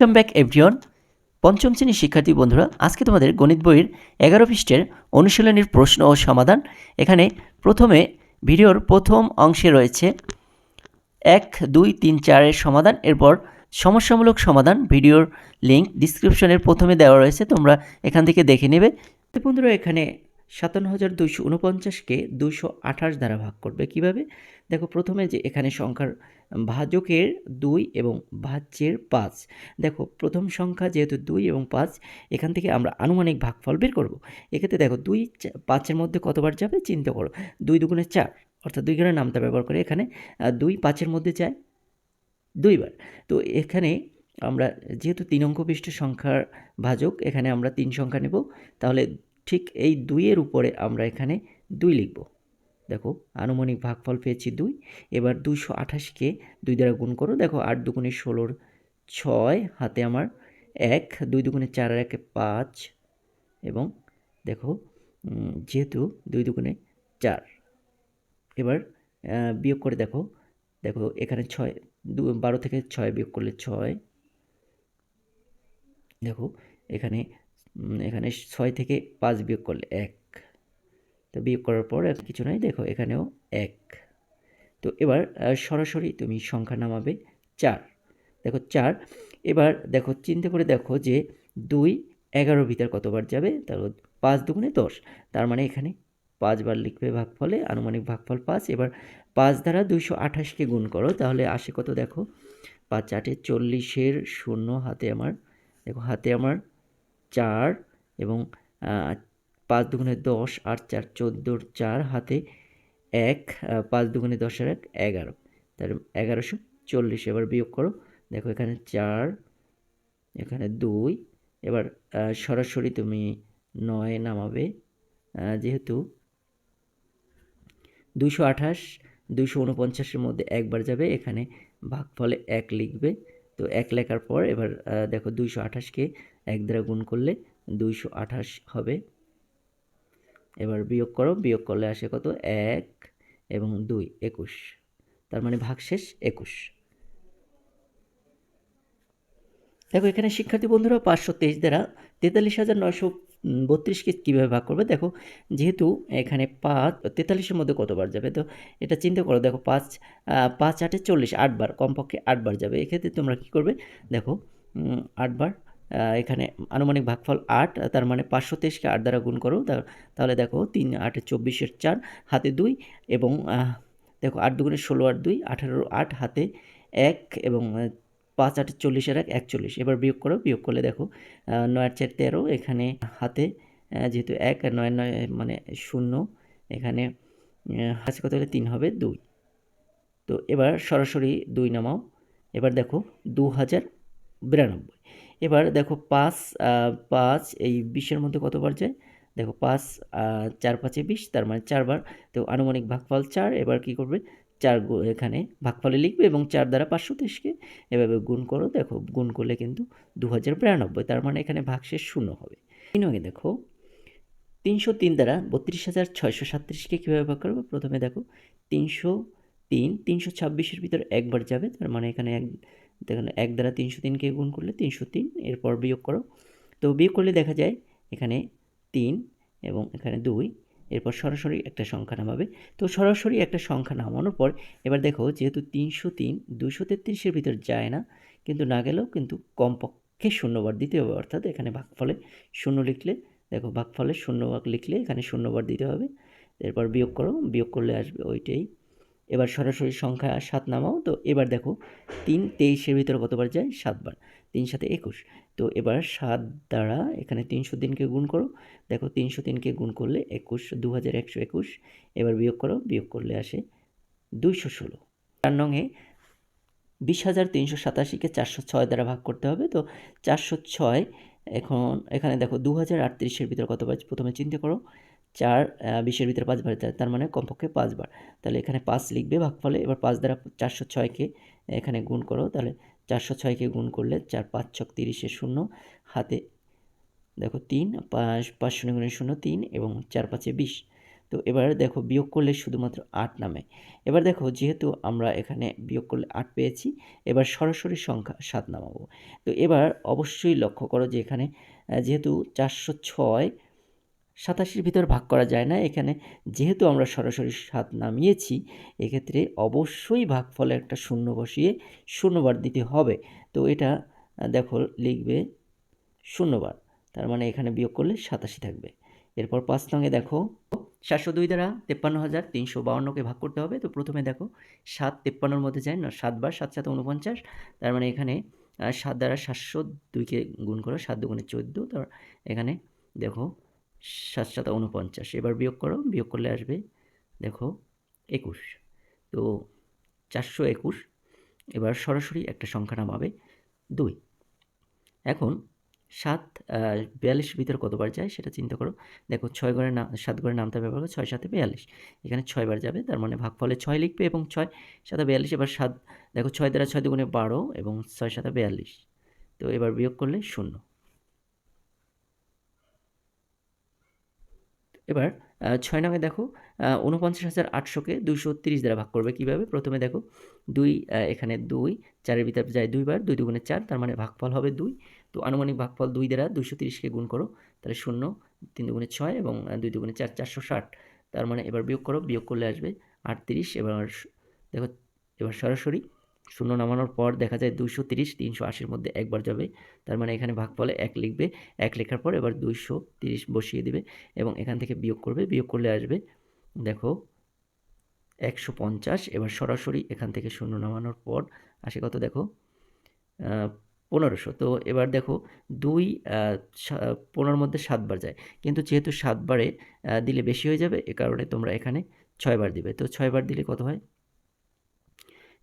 Welcome back everyone পঞ্চম শ্রেণির শিক্ষার্থী বন্ধুরা, আজকে তোমাদের গণিত বইয়ের এগারো পৃষ্ঠের অনুশীলনীর প্রশ্ন ও সমাধান। এখানে প্রথমে ভিডিওর প্রথম অংশে রয়েছে এক, দুই, তিন, চারের সমাধান। এরপর সমস্যামূলক সমাধান ভিডিওর লিঙ্ক ডিসক্রিপশনের প্রথমে দেওয়া রয়েছে, তোমরা এখান থেকে দেখে নেবে। বন্ধুরা, এখানে সাতান্ন হাজার দুইশো উনপঞ্চাশকে দুইশো আঠাশ দ্বারা ভাগ করবে। কীভাবে? দেখো, প্রথমে যে এখানে সংখ্যার ভাজকের দুই এবং ভাজ্যের পাঁচ। দেখো, প্রথম সংখ্যা যেহেতু দুই এবং পাঁচ, এখান থেকে আমরা আনুমানিক ভাগফল বের করব। এক্ষেত্রে দেখো, দুই পাঁচের মধ্যে কতবার যাবে? চিন্তা করো। দুই দুগুণে চার, অর্থাৎ দুই ঘরের নামটা ব্যবহার করে এখানে দুই পাঁচের মধ্যে যায় দুইবার। তো এখানে আমরা, যেহেতু তিন অঙ্ক সংখ্যার ভাজক, এখানে আমরা তিন সংখ্যা নেব। তাহলে ঠিক এই দুইয়ের উপরে আমরা এখানে দুই লিখব। দেখো আনুমানিক ভাগফল পেয়েছি দুই, এবার দুশো আঠাশকে দুই দ্বারা গুণ করো, দেখো আট দুগুণে ষোলোর ছয়, হাতে আমার এক, দুই দুগুণে চার একে পাঁচ, এবং দেখো যেহেতু দুই দুগুণে চার, এবার বিয়োগ করে দেখো দেখো এখানে ছয়, দু, বারো থেকে ছয় বিয়োগ করলে ছয়, দেখো এখানে এখানে ছয় থেকে পাঁচ বিয়োগ করলে এক তো বিয়োগ করার পর কিছু নাই। দেখো, এখানেও এক। তো এবার সরাসরি তুমি সংখ্যা নামাবে চার। দেখো, চার। এবার দেখো, চিন্তা করে দেখো যে দুই এগারো ভিতর কতবার যাবে? তার পাঁচ দুগুণে দশ। তার মানে এখানে পাঁচবার লিখবে ভাগফলে, আনুমানিক ভাগফল পাঁচ। এবার পাঁচ দ্বারা দুইশো আঠাশকে গুণ করো, তাহলে আসে কত দেখো? পাঁচ আটে চল্লিশের শূন্য, হাতে আমার, দেখো, হাতে আমার চার এবং পাঁচ দুগুণে দশ আর চার চোদ্দোর চার হাতে এক পাঁচ দুগুণে দশের এক, এগারো। তাহলে এগারোশো চল্লিশ এবার বিয়োগ করো। দেখো এখানে চার, এখানে দুই, এবার সরাসরি তুমি নয় নামাবে যেহেতু দুইশো আঠাশ, দুইশো উনপঞ্চাশের মধ্যে একবার যাবে, এখানে ভাগফলে এক লিখবে। তো এক লেখার পর এবার দেখো দুইশো আঠাশকে এক দ্বারা গুণ করলে দুইশো আঠাশ হবে। এবার বিয়োগ করো, বিয়োগ করলে আসে কত? এক এবং দুই, একুশ। তার মানে ভাগশেষ একুশ। দেখো, এখানে শিক্ষার্থী বন্ধুরা পাঁচশো তেইশ দ্বারা তেতাল্লিশ হাজার নয়শো বত্রিশকে কীভাবে ভাগ করবে? দেখো, যেহেতু এখানে পাঁচ, তেতাল্লিশের মধ্যে কতবার যাবে? তো এটা চিন্তা করো, দেখো, পাঁচ পাঁচ আটে চল্লিশ, আটবার, কমপক্ষে আটবার যাবে। এক্ষেত্রে তোমরা কী করবে? দেখো আটবার এখানে আনুমানিক ভাগফল আট, তার মানে পাঁচশো তেইশকে আট দ্বারা গুণ করো তাহলে দেখো তিন, আটে, চব্বিশের চার, হাতে দুই এবং দেখো আট দুগুণে ষোলো আট দুই, আঠারো আট, হাতে এক এবং পাঁচ আটে চল্লিশের এক, একচল্লিশ। এবার বিয়োগ করো, বিয়োগ করলে দেখো নয় আট চার তেরো, এখানে হাতে যেহেতু এক আর নয় নয় মানে শূন্য, এখানে হাতে কত হলে? তিন হবে দুই। তো এবার সরাসরি দুই নামাও। এবার দেখো দু হাজার বিরানব্বই। এবার দেখো পাঁচ পাঁচ, এই বিশের মধ্যে কতবার যায়? দেখো পাঁচ চার পাঁচে বিশ, তার মানে চারবার। তো আনুমানিক ভাগফল চার, এবার কি করবে? চার এখানে ভাগফলে লিখবে এবং চার দ্বারা পাঁচশো তেইশকে এভাবে গুণ করো। দেখো গুণ করলে কিন্তু দু হাজার বিরানব্বই, তার মানে এখানে ভাগশেষ শূন্য হবে। তিন ভাগে দেখো, তিনশো তিন দ্বারা বত্রিশ হাজার ছয়শো সাতত্রিশকে কীভাবে ভাগ করব? প্রথমে দেখো, তিনশো তিন, তিনশো ছাব্বিশের ভিতর একবার যাবে, তার মানে এখানে এক দেখুন, এক দ্বারা তিনশো তিনকে গুণ করলে তিনশো তিন, এরপর বিয়োগ করো। তো বিয়োগ করলে দেখা যায় এখানে তিন এবং এখানে দুই, এরপর সরাসরি একটা সংখ্যা নামাবে। তো সরাসরি একটা সংখ্যা নামানোর পর এবার দেখো যেহেতু তিনশো তিন দুশো তেত্রিশের ভিতর যায় না, কিন্তু না গেলেও কিন্তু কমপক্ষে শূন্যবার দিতে হবে, অর্থাৎ এখানে ভাগফলে শূন্য লিখলে, দেখো ভাগফলে শূন্য ভাগ লিখলে এখানে শূন্যবার দিতে হবে। এরপর বিয়োগ করো, বিয়োগ করলে আসবে ওইটাই এবার সরাসরি সংখ্যা সাত নামাও। তো এবার দেখো, তিন তেইশের ভিতরে কতবার যায়? সাতবার। তিন সাথে একুশ। তো এবার সাত দ্বারা এখানে তিনশো তিনকে গুণ করো। দেখো, তিনশো তিনকে গুণ করলে একুশ দু হাজার একশো একুশ। এবার বিয়োগ করো, বিয়োগ করলে আসে দুইশো ষোলো। চার নঙে বিশ হাজার তিনশো সাতাশিকে চারশো ছয় দ্বারা ভাগ করতে হবে। তো চারশো ছয় এখন, এখানে দেখো দু হাজার আটত্রিশের ভিতর কতবার প্রথমে চিন্তা করো? চার বিশের ভিতরে পাঁচবার তার মানে কমপক্ষে পাঁচবার তাহলে এখানে পাঁচ লিখবে ভাগফলে, এবার পাঁচ দ্বারা চারশো ছয়কে এখানে গুণ করো, তাহলে চারশো ছয়কে গুণ করলে চার, পাঁচ ছক তিরিশে শূন্য, হাতে দেখো তিন, পাঁচ পাঁচ শূন্য গুণে শূন্য তিন এবং চার পাঁচে বিশ। তো এবার দেখো বিয়োগ করলে শুধুমাত্র আট নামে। এবার দেখো যেহেতু আমরা এখানে বিয়োগ করলে আট পেয়েছি, এবার সরাসরি সংখ্যা সাত নামাবো। তো এবার অবশ্যই লক্ষ্য করো যে এখানে যেহেতু চারশো ছয় সাতাশির ভিতর ভাগ করা যায় না। এখানে যেহেতু আমরা সরাসরি সাত নামিয়েছি, এক্ষেত্রে অবশ্যই ভাগফলে একটা শূন্য বসিয়ে শূন্যবার দিতে হবে। তো এটা, দেখো, লিখবে শূন্যবার, তার মানে এখানে বিয়োগ করলে সাতাশি থাকবে। এরপর পাঁচ নঙে দেখো, সাতশো দুই দ্বারা তেপ্পান্ন হাজার তিনশো বাউন্নকে ভাগ করতে হবে। তো প্রথমে দেখো, সাত তেপ্পান্নর মধ্যে যায় না, সাতবার সাত সাত উনপঞ্চাশ তার মানে এখানে সাত দ্বারা সাতশো দুইকে গুণ করো, সাত দুগুণে চোদ্দ, তার এখানে দেখো সাত সাত উনপঞ্চাশ এবার বিয়োগ করো, বিয়োগ করলে আসবে, দেখো, একুশ। তো চারশো একুশ, এবার সরাসরি একটা সংখ্যা নামাবে দুই। এখন সাত বিয়াল্লিশ ভিতরে কতবার যায় সেটা চিন্তা করো। দেখো, ছয় ঘরে না, সাত ঘরে নামতে ব্যবহার করো ছয় সাথে বিয়াল্লিশ। এখানে ছয়বার যাবে, তার মানে ভাগফলে ছয় লিখবে এবং ছয় সাথে বিয়াল্লিশ, এবার সাত, দেখো, ছয় দ্বারা ছয় দুগুণে বারো এবং ছয় সাথে বিয়াল্লিশ। তো এবার বিয়োগ করলে শূন্য। এবার ছয় নামে দেখো উনপঞ্চাশ হাজার আটশোকে দুইশো তিরিশ দ্বারা ভাগ করবে কীভাবে? প্রথমে দেখো, দুই এখানে দুই, চারের ভিতরে যায় দুইবার দুই দুগুণে চার, তার মানে ভাগফল হবে দুই। তো আনুমানিক ভাগফল দুই দ্বারা দুইশো তিরিশকে গুণ করো, তাহলে শূন্য, তিন দুগুণে ছয় এবং দুই দুগুণে চার, চারশো ষাট। তার মানে এবার বিয়োগ করো, বিয়োগ করলে আসবে আটত্রিশ, এবার দেখো, এবার সরাসরি শূন্য নামানোর পর দেখা যায় দুইশো তিরিশ, তিনশো আশির মধ্যে একবার যাবে। তার মানে এখানে ভাগ ভাগফলে এক লিখবে। এক লেখার পর এবার দুইশো তিরিশ বসিয়ে দিবে এবং এখান থেকে বিয়োগ করবে। বিয়োগ করলে আসবে, দেখো, একশো পঞ্চাশ। এবার সরাসরি এখান থেকে শূন্য নামানোর পর আসে কত দেখো? পনেরোশো। তো এবার দেখো, দুই পনেরোর মধ্যে সাতবার যায়। কিন্তু যেহেতু সাতবারে দিলে বেশি হয়ে যাবে, এ কারণে তোমরা এখানে ছয়বার দিবে। তো ছয়বার দিলে কত হয়?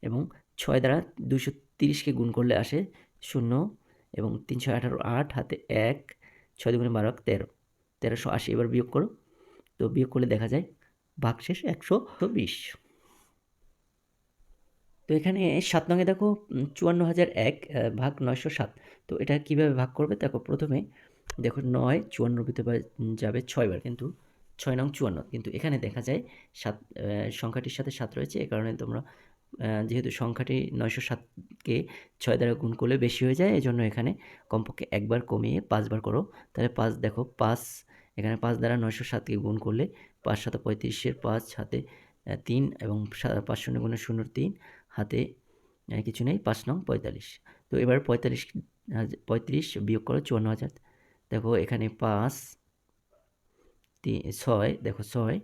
এবং ছয় দ্বারা দুশো তিরিশকে গুণ করলে আসে শূন্য এবং তিনশো আঠারো আট হাতে এক, ছয় দুগুণে বারো তেরো। তেরোশো আশি এবার বিয়োগ করো। তো বিয়োগ করলে দেখা যায় ভাগশেষ একশো বিশ তো এখানে সাত নঙে দেখো চুয়ান্ন হাজার এক ভাগ নয়শো সাত। তো এটা কীভাবে ভাগ করবে? দেখো প্রথমে দেখো নয় চুয়ান্নর ভিতরে যাবে ছয়বার কিন্তু ছয় নং চুয়ান্ন। কিন্তু এখানে দেখা যায় সাত সংখ্যাটির সাথে সাত রয়েছে। এ কারণে তোমরা যেহেতু সংখ্যাটি নয়শো সাতকে ছয় দ্বারা গুণ করলে বেশি হয়ে যায় এই জন্য এখানে কমপক্ষে একবার কমিয়ে পাঁচবার করো। তাহলে পাঁচ, দেখো, পাঁচ, এখানে পাঁচ দ্বারা নয়শো সাতকে গুণ করলে পাঁচ সাত পঁয়ত্রিশের পাঁচ হাতে তিন এবং পাঁচ শূন্য গুণে শূন্য তিন, হাতে কিছু নেই, পাঁচ নং পঁয়তাল্লিশ। তো এবার পঁয়তাল্লিশ পঁয়ত্রিশ বিয়োগ করো চুয়ান্ন হাজার। দেখো, এখানে পাঁচ ছয়, দেখো, ছয়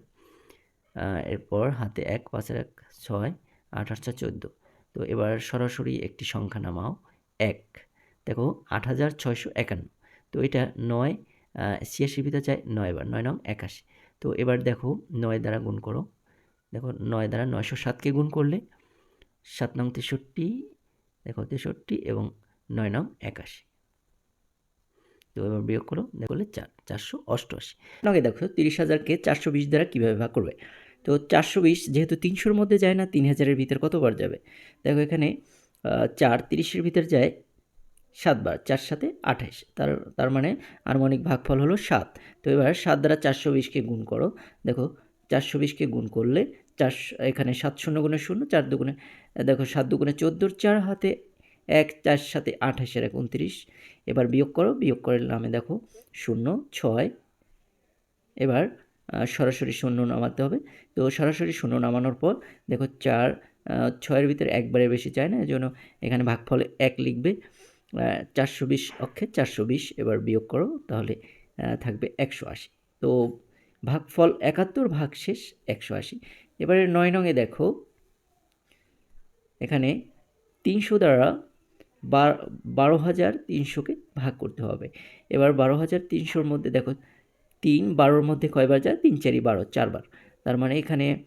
এরপর হাতে এক, পাঁচের এক, ছয় আট আটটা চোদ্দ। তো এবার সরাসরি একটি সংখ্যা নামাও এক। দেখো আট হাজার ছয়শো একান্ন। তো এটা নয় আহ, ছিয়াশির ভিতরে যায় নয়বার নয় নং একাশি। তো এবার দেখো নয় দ্বারা গুণ করো। দেখো নয় দ্বারা নয়শো সাতকে গুণ করলে সাত নং তেষট্টি দেখো তেষট্টি এবং নয় নং একাশি। তো এবার বিয়োগ করো দেখলে চার চারশো অষ্টআশি। আগে দেখো তিরিশ হাজারকে চারশো বিশ দ্বারা কীভাবে ভাগ করবে? তো চারশো বিশ যেহেতু তিনশোর মধ্যে যায় না, তিন হাজারের ভিতর কতবার যাবে? দেখো এখানে চার তিরিশের ভিতর যায় সাতবার, চার সাথে আঠাশ তার তার মানে আনুমানিক ভাগফল হলো সাত। তো এবার সাত দ্বারা চারশো বিশকে গুণ করো। দেখো, চারশো বিশকে গুণ করলে চার, এখানে সাত শূন্য গুণে শূন্য, চার দুগুণে, দেখো সাত দুগুণে চোদ্দোর চার হাতে এক, চার সাথে আঠাশের এক উনত্রিশ। এবার বিয়োগ করো, বিয়োগ করে নামে দেখো শূন্য, ছয়। এবার সরাসরি শূন্য নামাতে হবে। তো সরাসরি শূন্য নামানোর পর দেখো চার ছয়ের ভিতরে একবারের বেশি চায় না, এজন্য এখানে ভাগফলে এক লিখবে। চারশো বিশ অক্ষে চারশো বিশ এবার বিয়োগ করো, তাহলে থাকবে একশো আশি। তো ভাগফল একাত্তর ভাগ শেষ একশো আশি। এবারে নয় নঙে দেখো, এখানে তিনশো দ্বারা বারো হাজার তিনশোকে ভাগ করতে হবে। এবার বারো হাজার তিনশোর মধ্যে দেখো তিন, বারোর মধ্যে কয়বার যায়? তিন, চারি, বারো চারবার তার মানে এখানে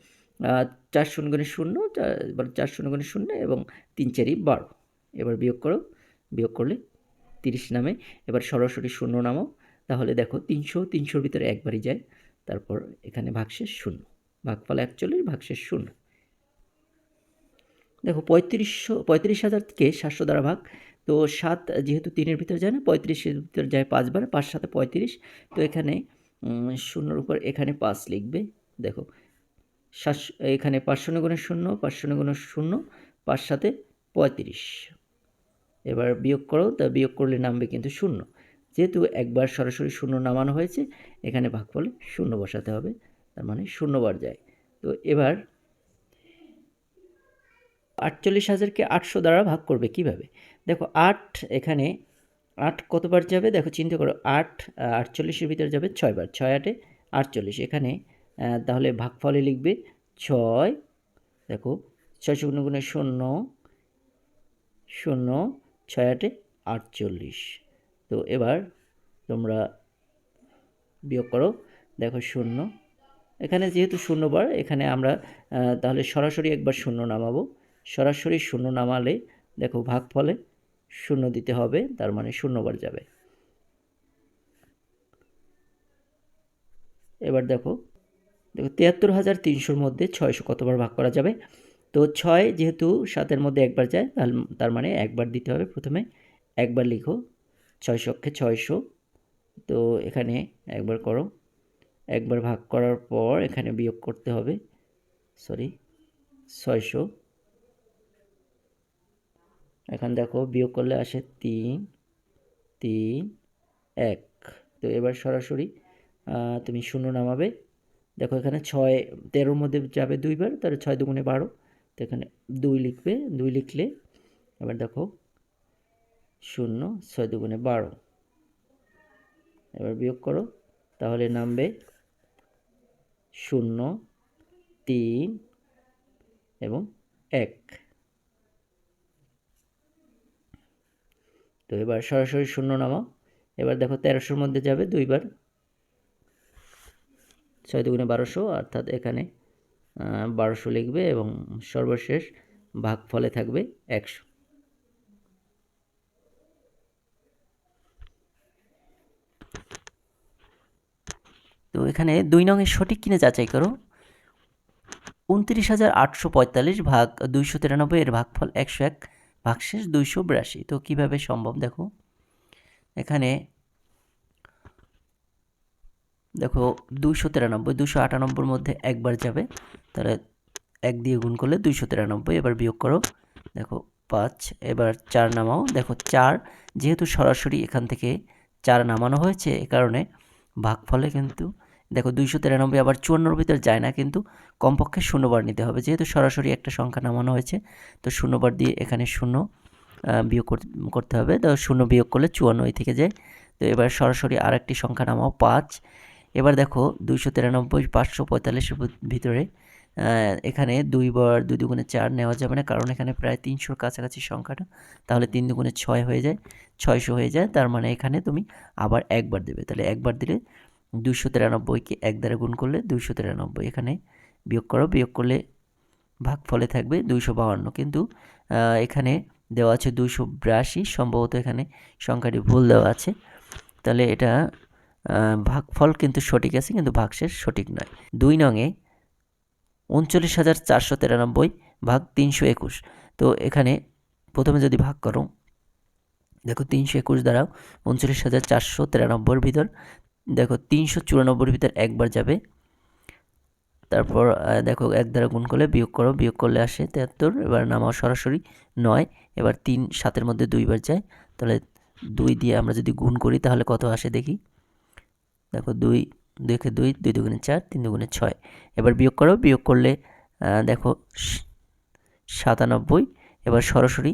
চার শূন্য গুণে শূন্য চার- চার শূন্য গুণে শূন্য এবং তিন, চারি, বারো। এবার বিয়োগ করো। বিয়োগ করলে তিরিশ নামে। এবার সরাসরি শূন্য নামো। তাহলে দেখো তিনশো, তিনশোর ভিতরে একবারই যায়। তারপর এখানে ভাগশেষ শূন্য। ভাগফল একচল্লিশ, ভাগশেষ শূন্য। দেখো পঁয়ত্রিশশো, পঁয়ত্রিশ হাজারকে সাতশো দ্বারা ভাগ। তো সাত যেহেতু তিনের ভিতরে যায় না, পঁয়ত্রিশের ভিতরে যায় পাঁচবার, পাঁচ সাথে পঁয়ত্রিশ। তো এখানে শূন্যর উপর এখানে পাঁচ লিখবে। দেখো সাতশো এখানে পাঁচশো গুণের শূন্য পাঁচশো গুণের শূন্য, পাঁচ সাথে পঁয়ত্রিশ। এবার বিয়োগ করো, তা বিয়োগ করলে নামবে কিন্তু শূন্য। যেহেতু একবার সরাসরি শূন্য নামানো হয়েছে, এখানে ভাগফলে শূন্য বসাতে হবে, তার মানে শূন্যবার যায়। তো এবার আটচল্লিশ হাজারকে আটশো দ্বারা ভাগ করবে কীভাবে? দেখো, আট এখানে আট কতবার যাবে? দেখো, চিন্তা করো, আট আটচল্লিশের ভিতরে যাবে ছয়বার, ছয় আটে আটচল্লিশ। এখানে তাহলে ভাগফলে লিখবে ছয়, দেখো, ছয় শূন্য গুণে শূন্য শূন্য, ছয় আটে আটচল্লিশ। তো এবার তোমরা বিয়োগ করো, দেখো শূন্য। এখানে যেহেতু শূন্যবার, এখানে আমরা তাহলে সরাসরি একবার শূন্য নামাবো। সরাসরি শূন্য নামালে, দেখো ভাগফলে শূন্য দিতে হবে, তার মানে শূন্যবার যাবে। এবার দেখো দেখো তিয়াত্তর হাজার তিনশোর মধ্যে ছয়শো কতবার ভাগ করা যাবে? তো ছয় যেহেতু সাতের মধ্যে একবার যায়, তাহলে তার মানে একবার দিতে হবে প্রথমে। একবার লিখো ছয়শোকে ছয়শো। তো এখানে একবার করো। একবার ভাগ করার পর এখানে বিয়োগ করতে হবে সরি ছয়শো। এখন দেখো বিয়োগ করলে আসে তিন তিন, এক। তো এবার সরাসরি তুমি শূন্য নামাবে। দেখো এখানে ছয়, তেরোর মধ্যে যাবে দুইবার, তাহলে ছয় দুগুণে বারো। তো এখানে দুই লিখবে, দুই লিখলে এবার দেখো শূন্য, ছয় দুগুণে বারো। এবার বিয়োগ করো, তাহলে নামবে শূন্য, তিন এবং এক। তো এবার সরাসরি শূন্য নামাও। এবার দেখো তেরোশোর মধ্যে যাবে দুইবার। ছয় দুগুণে বারোশো, অর্থাৎ এখানে বারোশো লিখবে এবং সর্বশেষ ভাগফলে থাকবে একশো। তো এখানে দুই নঙের সঠিক কিনে যাচাই করো। উনত্রিশ হাজার আটশো পঁয়তাল্লিশ ভাগ দুইশো তিরানব্বই, এর ভাগফল একশো এক। ভাগশেষ দুইশো বিরাশি। তো কীভাবে সম্ভব? দেখো, এখানে দেখো দুইশো তিরানব্বই দুশো আটানব্বইয়ের মধ্যে একবার যাবে, তাহলে এক দিয়ে গুণ করলে দুইশো তিরানব্বই, এবার বিয়োগ করো। দেখো পাঁচ, এবার চার নামাও। দেখো চার, যেহেতু সরাসরি এখান থেকে চার নামানো হয়েছে, এ কারণে ভাগফলে কিন্তু দেখো দুইশো তিরানব্বই আবার চুয়ান্নর ভিতরে যায় না, কিন্তু কমপক্ষে শূন্যবার নিতে হবে। যেহেতু সরাসরি একটা সংখ্যা নামানো হয়েছে, তো শূন্যবার দিয়ে এখানে শূন্য বিয়োগ কর- করতে হবে। তো শূন্য বিয়োগ করলে চুয়ান্নই থেকে যায়। তো এবার সরাসরি আর একটি সংখ্যা নামাও, পাঁচ। এবার দেখো দুইশো তিরানব্বই পাঁচশো পঁয়তাল্লিশের ভিতরে এখানে দুইবার দুই দুগুণে চার নেওয়া যাবে না, কারণ এখানে প্রায় তিনশোর কাছাকাছি সংখ্যাটা, তাহলে তিন দুগুণে ছয় হয়ে যায়, ছয়শো হয়ে যায়। তার মানে এখানে তুমি আবার একবার দেবে। তাহলে একবার দিলে দুইশো তিরানব্বইকে এক দ্বারা গুণ করলে দুইশো তিরানব্বই। এখানে বিয়োগ করো, বিয়োগ করলে ভাগ ফলে থাকবে দুইশো বাহান্ন। কিন্তু এখানে দেওয়া আছে দুইশো বিরাশি, সম্ভবত এখানে সংখ্যাটি ভুল দেওয়া আছে। তাহলে এটা ভাগফল কিন্তু সঠিক আছে, কিন্তু ভাগশেষ সঠিক নয়। দুই নঙে উনচল্লিশ হাজার চারশো তিরানব্বই ভাগ তিনশো একুশ। তো এখানে প্রথমে যদি ভাগ করো, দেখো তিনশো একুশ দ্বারা উনচল্লিশ হাজার চারশো তিরানব্বইয়ের ভিতর দেখো, তিনশো চুরানব্বইয়ের ভিতর একবার যাবে। তারপর দেখো, এক দ্বারা গুণ করলে বিয়োগ করো, বিয়োগ করলে আসে তেহাত্তর, এবার নামাও সরাসরি নয়, এবার তিন, সাতের মধ্যে দুইবার যায়। তাহলে দুই দিয়ে আমরা যদি গুণ করি, তাহলে কত আসে দেখি? দেখো, দুই, দুইকে দুই দুই দুগুণে চার, তিন দুগুণে ছয়। এবার বিয়োগ করো, বিয়োগ করলে দেখো সাতানব্বই, এবার সরাসরি,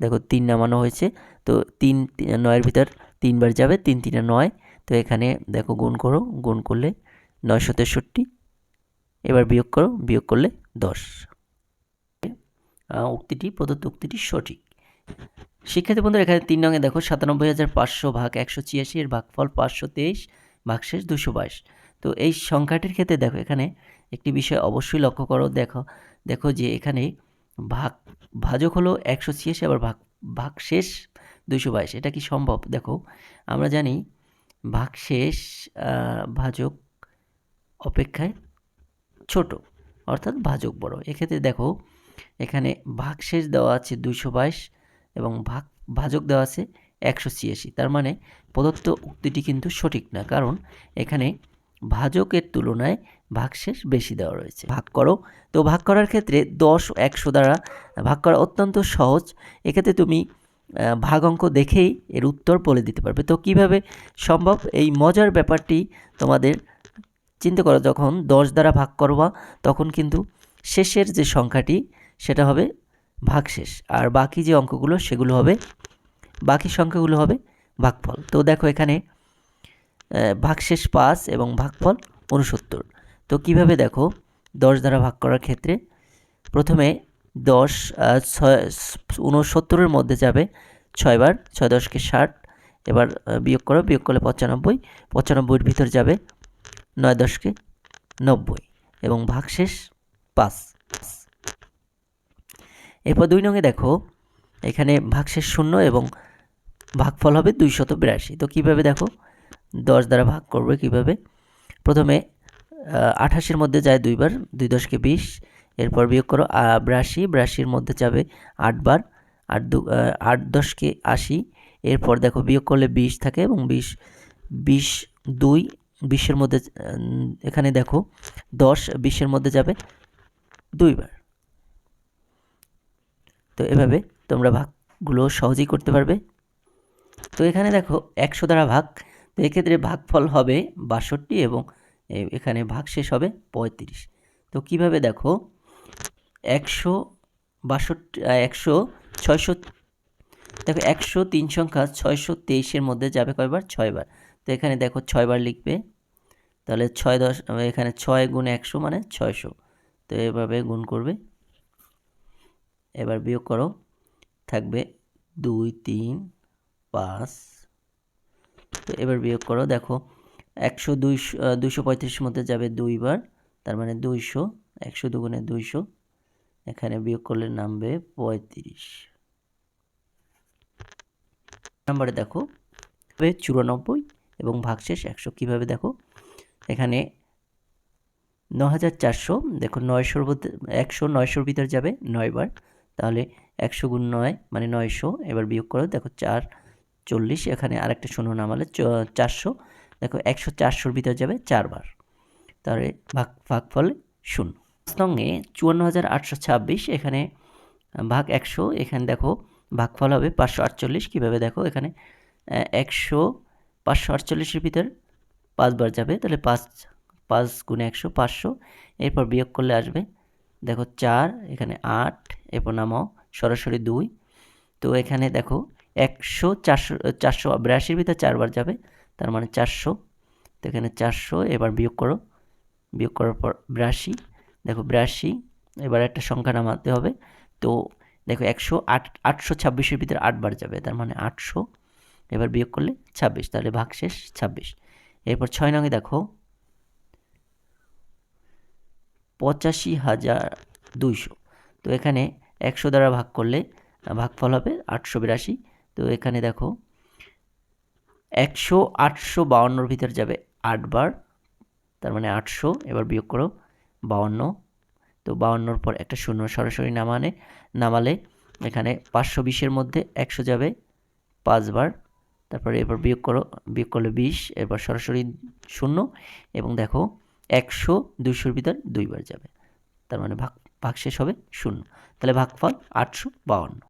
দেখো, তিন নামানো হয়েছে। তো তিন, নয়ের ভিতর তিনবার যাবে, তিন, তিনে নয় তো এখানে দেখো গুণ করো, গুণ করলে নয়শো তেষট্টি। এবার বিয়োগ করো, বিয়োগ করলে দশ। উক্তিটি, প্রদত্ত উক্তিটি সঠিক। শিক্ষার্থী বন্ধুরা, এখানে তিন নঙে দেখো, সাতানব্বই হাজার পাঁচশো ভাগ একশো ছিয়াশি, এর ভাগফল পাঁচশো তেইশ ভাগশেষ দুশো বাইশ। তো এই সংখ্যাটির ক্ষেত্রে দেখো, এখানে একটি বিষয় অবশ্যই লক্ষ্য করো, দেখো দেখো যে এখানে ভাগ, ভাজক হলো একশো ছিয়াশি, আবার ভাগ ভাগশেষ দুশো বাইশ। এটা কি সম্ভব? দেখো, আমরা জানি ভাগশেষ ভাজক অপেক্ষায় ছোট, অর্থাৎ ভাজক বড়। এক্ষেত্রে দেখো, এখানে ভাগশেষ দেওয়া আছে দুইশো বাইশ এবং ভাগ, ভাজক দেওয়া আছে একশো ছিয়াশি। তার মানে প্রদত্ত উক্তিটি কিন্তু সঠিক না, কারণ এখানে ভাজকের তুলনায় ভাগশেষ বেশি দেওয়া রয়েছে। ভাগ করো। তো ভাগ করার ক্ষেত্রে দশ একশো দ্বারা ভাগ করা অত্যন্ত সহজ। এক্ষেত্রে তুমি ভাগ অঙ্ক দেখেই এর উত্তর বলে দিতে পারবে। তো কীভাবে সম্ভব? এই মজার ব্যাপারটি তোমাদের চিন্তা করো, যখন দশ দ্বারা ভাগ করবা, তখন কিন্তু শেষের যে সংখ্যাটি, সেটা হবে ভাগশেষ। আর বাকি যে অঙ্কগুলো, সেগুলো হবে, বাকি সংখ্যাগুলো হবে ভাগফল। তো দেখো এখানে ভাগশেষ পাঁচ এবং ভাগফল উনসত্তর তো কীভাবে দেখো, দশ দ্বারা ভাগ করার ক্ষেত্রে প্রথমে দশ ছয় উনসত্তরের মধ্যে যাবে। ছয়বার ছয় দশকে ষাট। এবার বিয়োগ করো, বিয়োগ করলে পঁচানব্বই। পঁচানব্বইয়ের ভিতর যাবে নয় দশকে নব্বই এবং ভাগশেষ পাঁচ। এরপর দুই নঙে দেখো, এখানে ভাগশেষ শূন্য এবং ভাগফল হবে দুইশত বিরাশি। তো কীভাবে দেখো? দশ দ্বারা ভাগ করবে কীভাবে? প্রথমে আঠাশের মধ্যে যায় দুইবার, দুই দশকে বিশ। এরপর বিয়োগ করো বিরাশি, বিরাশির মধ্যে যাবে আটবার আট দু আট দশকে আশি, এরপর দেখো বিয়োগ করলে বিশ থাকে এবং বিশ বিশ দুই, বিশের মধ্যে এখানে দেখো দশ, বিশের মধ্যে যাবে দুইবার। তো এভাবে তোমরা ভাগগুলো সহজেই করতে পারবে। তো এখানে দেখো একশো দ্বারা ভাগ, তো এক্ষেত্রে ভাগফল হবে বাষট্টি এবং এখানে ভাগ শেষ হবে পঁয়ত্রিশ। তো কীভাবে দেখো একশো বাষট্টি একশো ছয়শো, দেখো একশো তিন সংখ্যা ছয়শো তেইশের মধ্যে যাবে কয়বার? ছয়বার। তো এখানে দেখো ছয়বার লিখবে। তাহলে ছয় দশ, এখানে ছয় গুণ একশো মানে ছয়শো। তো এভাবে গুণ করবে। এবার বিয়োগ করো। থাকবে দুই, তিন, পাঁচ। তো এবার বিয়োগ করো। দেখো একশো দুইশো দুইশো পঁয়ত্রিশের মধ্যে যাবে দুইবার। তার মানে দুইশো, একশো দুগুণে দুইশো। এখানে বিয়োগ করলে নামবে পঁয়ত্রিশ। নাম্বারে দেখো চুরানব্বই এবং ভাগশেষ একশো। কীভাবে দেখো? এখানে ন হাজার চারশো, দেখো নয়শোর একশো নয়শোর ভিতরে যাবে নয়বার। তাহলে একশো গুণ নয় মানে নয়শো, এবার বিয়োগ করো, দেখো চার চল্লিশ, এখানে আরেকটা শূন্য নামালে চারশো। দেখো একশো চারশোর ভিতর যাবে চারবার। তাহলে ভাগ ভাগ ফলে শূন্য। সঙ্গে চুয়ান্ন হাজার আটশো ছাব্বিশ, এখানে ভাগ একশো, এখানে দেখো ভাগফল হবে পাঁচশো আটচল্লিশ, কীভাবে দেখো এখানে একশো পাঁচশো আটচল্লিশের ভিতর পাঁচবার যাবে, তাহলে পাঁচ পাঁচ গুণে একশো, পাঁচশো, এরপর বিয়োগ করলে আসবে, দেখো চার, এখানে আট, এরপর নামাও, সরাসরি দুই, তো এখানে দেখো একশো চারশো চারশো বিরাশির ভিতরে চারবার যাবে, তার মানে চারশো, তো এখানে চারশো, এবার বিয়োগ করো, বিয়োগ করার পর বিরাশি দেখো বিরাশি, এবার একটা সংখ্যা নামাতে হবে। তো দেখো একশো আট, আটশো ছাব্বিশের ভিতরে আটবার যাবে, তার মানে আটশো। এবার বিয়োগ করলে ছাব্বিশ, তাহলে ভাগশেষ ছাব্বিশ। এরপর ছয় নঙে দেখো, পঁচাশি হাজার দুইশো। তো এখানে একশো দ্বারা ভাগ করলে ভাগফল হবে আটশো বিরাশি। তো এখানে দেখো, একশো আটশো বাউন্নর ভিতর যাবে আটবার তার মানে আটশো। এবার বিয়োগ করো বাউন্ন। তো বাউন্নর পর একটা শূন্য সরাসরি নামানে, নামালে এখানে পাঁচশো বিশের মধ্যে একশো যাবে পাঁচবার। তারপরে এরপর বিয়োগ করো, বিয়োগ করলে বিশ, এরপর সরাসরি শূন্য এবং দেখো একশো দুইশোর ভিতর দুইবার যাবে। তার মানে ভাগ ভাগ শেষ হবে শূন্য। তাহলে ভাগফল আটশো বাউন্ন।